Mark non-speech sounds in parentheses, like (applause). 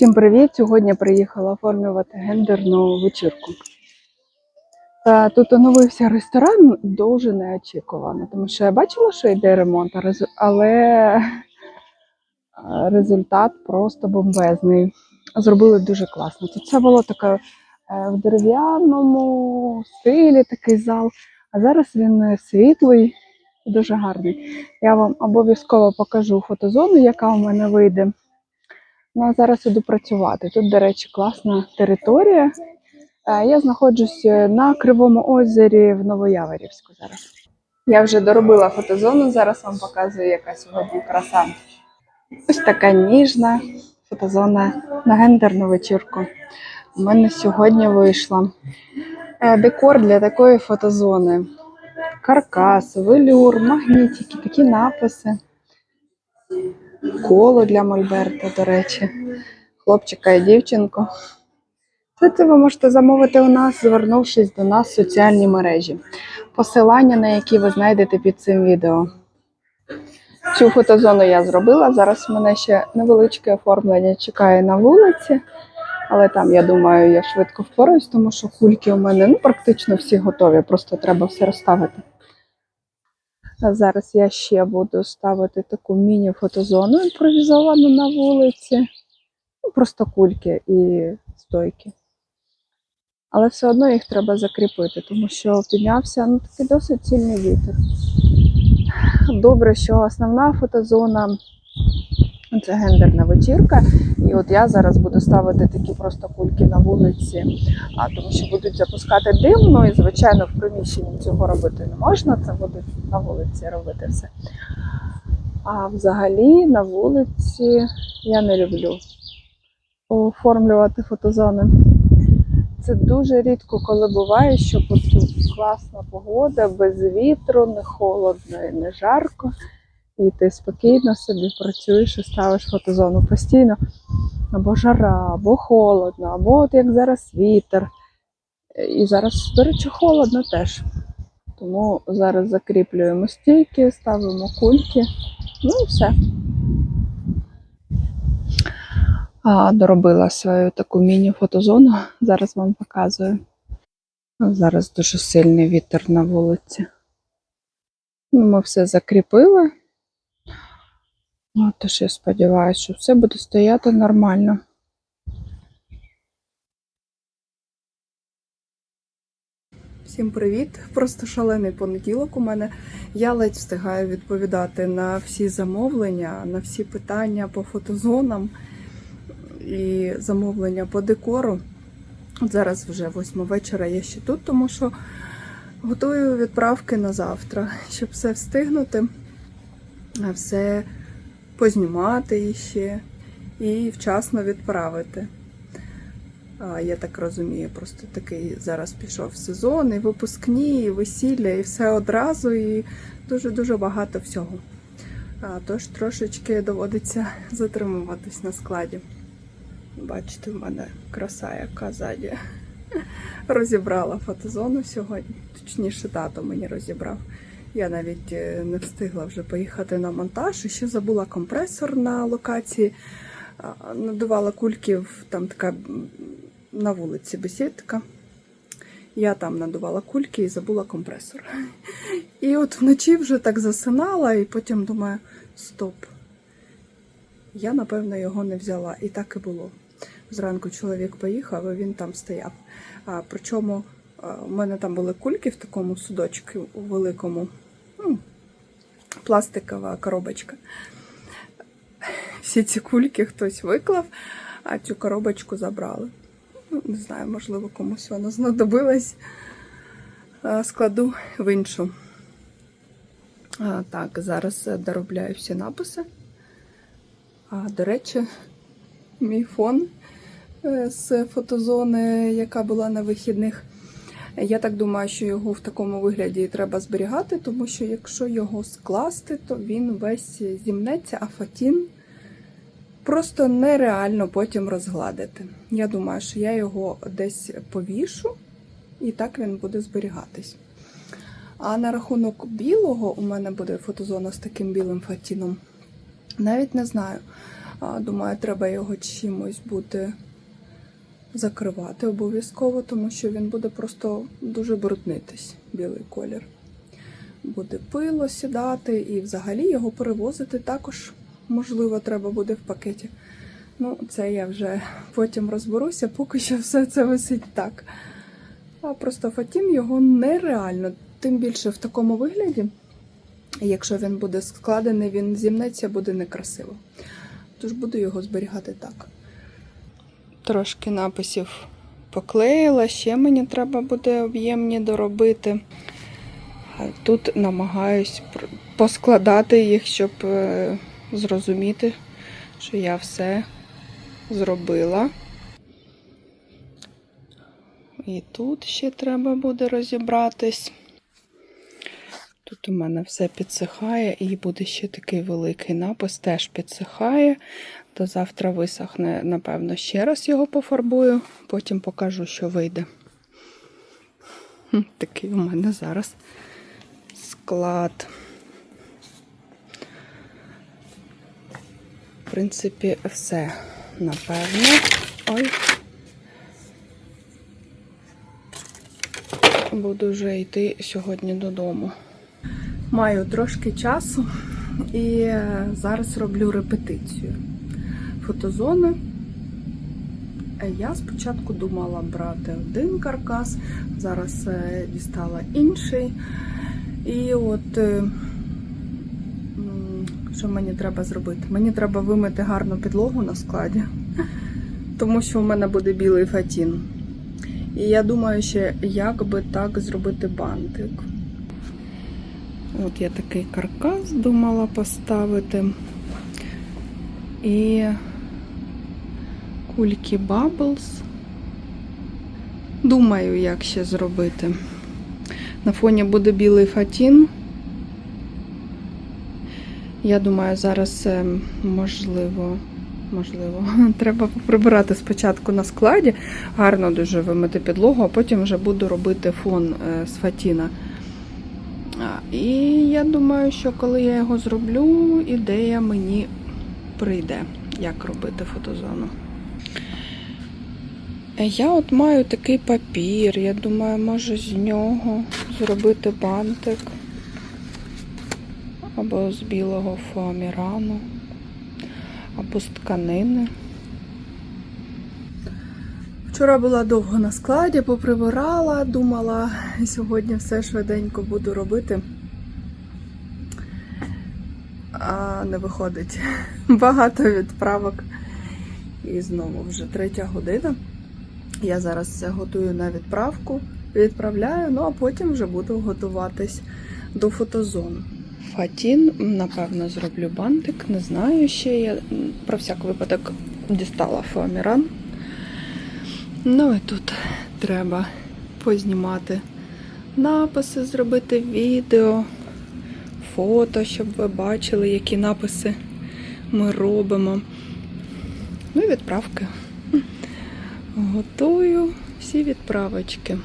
Всім привіт! Сьогодні приїхала оформлювати гендерну вечірку. Та тут оновився ресторан дуже неочікувано, тому що я бачила, що йде ремонт, але е, результат просто бомбезний. Зробили дуже класно. Тут це було таке е, в дерев'яному стилі такий зал, а зараз він е, світлий і дуже гарний. Я вам обов'язково покажу фотозону, яка у мене вийде. Ну, а зараз іду працювати. Тут, до речі, класна територія. Е, Я знаходжусь на Кривому озері в Новояворівську зараз. Я вже доробила фотозону, зараз вам показую, яка сьогодні краса. Ось така ніжна фотозона на гендерну вечірку. У мене сьогодні вийшла. Е, Декор для такої фотозони. Каркас, велюр, магнітики, такі написи коло для Мольберта, до речі, хлопчика і дівчинку. Все це ви можете замовити у нас, звернувшись до нас в соціальні мережі, посилання на які ви знайдете під цим відео. Цю фотозону я зробила. Зараз мене ще невеличке оформлення чекає на вулиці, але там, я думаю, я швидко впораюсь, тому що кульки у мене ну, практично всі готові, просто треба все розставити. Зараз я ще буду ставити таку міні-фотозону імпровізовану на вулиці. Ну, просто кульки і стойки. Але все одно їх треба закріпити, тому що піднявся ну, такий досить сильний вітер. Добре, що основна фотозона це гендерна вечірка. І от я зараз буду ставити такі просто кульки на вулиці, а тому що будуть запускати дим, ну і звичайно в приміщенні цього робити не можна, це буде на вулиці робити все. А взагалі на вулиці я не люблю оформлювати фотозони. Це дуже рідко, коли буває, що класна погода, без вітру, не холодно і не жарко. І ти спокійно собі працюєш і ставиш фотозону постійно. Або жара, або холодно, або от як зараз вітер. І зараз, до речі, холодно теж. Тому зараз закріплюємо стійки, ставимо кульки. Ну і все. А, доробила свою таку міні-фотозону. Зараз вам показую. Зараз дуже сильний вітер на вулиці. Ну, Ми все закріпили. Ну, тож я сподіваюся, що все буде стояти нормально. Всім привіт! Просто шалений понеділок у мене. Я ледь встигаю відповідати на всі замовлення, на всі питання по фотозонам і замовлення по декору. От зараз вже восьма вечора я ще тут, тому що готую відправки на завтра, щоб все встигнути, все познімати іще і вчасно відправити. Я так розумію, просто такий зараз пішов сезон, і випускні, і весілля, і все одразу, і дуже-дуже багато всього. Тож трошечки доводиться затримуватись на складі. Бачите, в мене краса, яка ззаді. (laughs) Розібрала фотозону сьогодні. Точніше, тато мені розібрав. Я навіть е, не встигла вже поїхати на монтаж. І ще забула компресор на локації. Надувала кульки, там така на вулиці бесідка. Я там надувала кульки і забула компресор. І от вночі вже так засинала, і потім думаю: стоп. Я, напевно, його не взяла. І так і було. Зранку чоловік поїхав, і він там стояв. А, причому у мене там були кульки в такому судочку великому, ну, пластикова коробочка. Всі ці кульки хтось виклав, а цю коробочку забрали. Ну, не знаю, можливо, комусь вона знадобилась. Складу в іншу. Так, зараз е, доробляю всі написи. А, до речі, мій фон е, з фотозони, яка була на вихідних. Я так думаю, що його в такому вигляді треба зберігати, тому що якщо його скласти, то він весь зімнеться, а фатін просто нереально потім розгладити. Я думаю, що я його десь повішу, і так він буде зберігатись. А на рахунок білого, у мене буде фотозона з таким білим фатіном. Навіть не знаю. Думаю, треба його чимось буде закривати обов'язково, тому що він буде просто дуже бруднитись, білий колір. Буде пило сідати і взагалі його перевозити також, можливо, треба буде в пакеті. Ну, це я вже потім розберуся, поки що все це висить так. А просто Фатін його нереально, тим більше в такому вигляді. Якщо він буде складений, він зімнеться, буде некрасиво. Тож буду його зберігати так. Трошки написів поклеїла, ще мені треба буде об'ємні доробити. Тут намагаюсь поскладати їх, щоб е, зрозуміти, що я все зробила. І тут ще треба буде розібратись. Тут у мене все підсихає, і буде ще такий великий напис, теж підсихає. До завтра висохне, напевно, ще раз його пофарбую, потім покажу, що вийде. (laughs) Такий у мене зараз склад. В принципі, все, напевно. Ой. Буду вже йти сьогодні додому. Маю трошки часу і зараз роблю репетицію фотозони. Е, Я спочатку думала брати один каркас, зараз е, дістала інший. І от е, що мені треба зробити? Мені треба вимити гарну підлогу на складі, тому що в мене буде білий фатін. І я думаю, ще як би так зробити бантик. От я такий каркас думала поставити. І кульки Bubbles. Думаю, як ще зробити. На фоні буде білий фатін. Я думаю, зараз можливо, можливо, (laughs) треба прибирати спочатку на складі, гарно дуже вимити підлогу, а потім вже буду робити фон е, з фатіна. І я думаю, що коли я його зроблю, ідея мені прийде, як робити фотозону. Я от маю такий папір. Я думаю, може з нього зробити бантик. Або з білого фоамірану, або з тканини. Вчора була довго на складі, поприбирала, думала, сьогодні все швиденько буду робити. А не виходить. (laughs) Багато відправок. І знову вже третя година. Я зараз готую на відправку, відправляю, ну а потім вже буду готуватись до фотозон. Фатін, напевно, зроблю бантик, не знаю ще. Я про всяк випадок дістала фоаміран. Ну і тут треба познімати написи, зробити відео, фото, щоб ви бачили, які написи ми робимо. Ну і відправки. Готую всі відправочки.